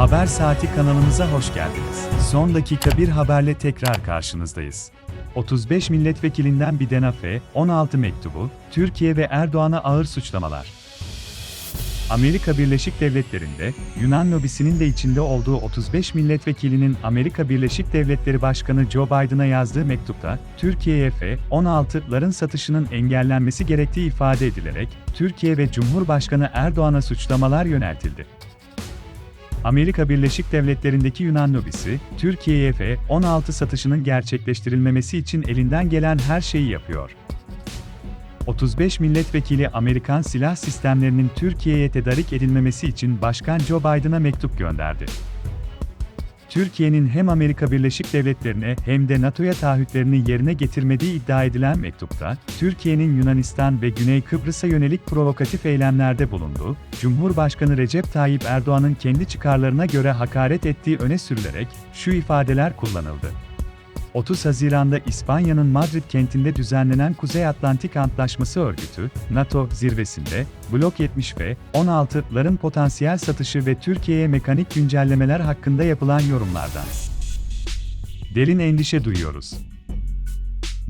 Haber Saati kanalımıza hoş geldiniz. Son dakika bir haberle tekrar karşınızdayız. 35 milletvekilinden bir denafe, 16 mektubu, Türkiye ve Erdoğan'a ağır suçlamalar. Amerika Birleşik Devletleri'nde, Yunan lobisinin de içinde olduğu 35 milletvekilinin Amerika Birleşik Devletleri Başkanı Joe Biden'a yazdığı mektupta, Türkiye'ye F-16'ların satışının engellenmesi gerektiği ifade edilerek, Türkiye ve Cumhurbaşkanı Erdoğan'a suçlamalar yöneltildi. Amerika Birleşik Devletleri'ndeki Yunan lobisi, Türkiye'ye F-16 satışının gerçekleştirilmemesi için elinden gelen her şeyi yapıyor. 35 milletvekili Amerikan silah sistemlerinin Türkiye'ye tedarik edilmemesi için Başkan Joe Biden'a mektup gönderdi. Türkiye'nin hem Amerika Birleşik Devletleri'ne hem de NATO'ya taahhütlerini yerine getirmediği iddia edilen mektupta, Türkiye'nin Yunanistan ve Güney Kıbrıs'a yönelik provokatif eylemlerde bulunduğu, Cumhurbaşkanı Recep Tayyip Erdoğan'ın kendi çıkarlarına göre hakaret ettiği öne sürülerek şu ifadeler kullanıldı. 30 Haziran'da İspanya'nın Madrid kentinde düzenlenen Kuzey Atlantik Antlaşması Örgütü, NATO zirvesinde, Blok 70 ve 16'ların potansiyel satışı ve Türkiye'ye mekanik güncellemeler hakkında yapılan yorumlardan. Derin endişe duyuyoruz.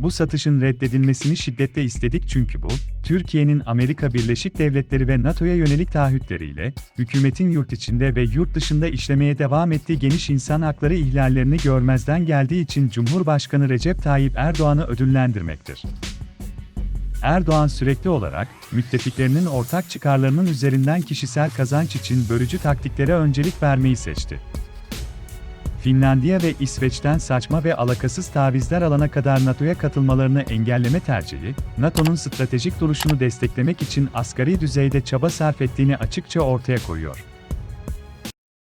Bu satışın reddedilmesini şiddetle istedik çünkü bu, Türkiye'nin Amerika Birleşik Devletleri ve NATO'ya yönelik taahhütleriyle, hükümetin yurt içinde ve yurt dışında işlemeye devam ettiği geniş insan hakları ihlallerini görmezden geldiği için Cumhurbaşkanı Recep Tayyip Erdoğan'ı ödüllendirmektir. Erdoğan sürekli olarak, müttefiklerinin ortak çıkarlarının üzerinden kişisel kazanç için bölücü taktiklere öncelik vermeyi seçti. Finlandiya ve İsveç'ten saçma ve alakasız tavizler alana kadar NATO'ya katılmalarını engelleme tercihi, NATO'nun stratejik duruşunu desteklemek için asgari düzeyde çaba sarf ettiğini açıkça ortaya koyuyor.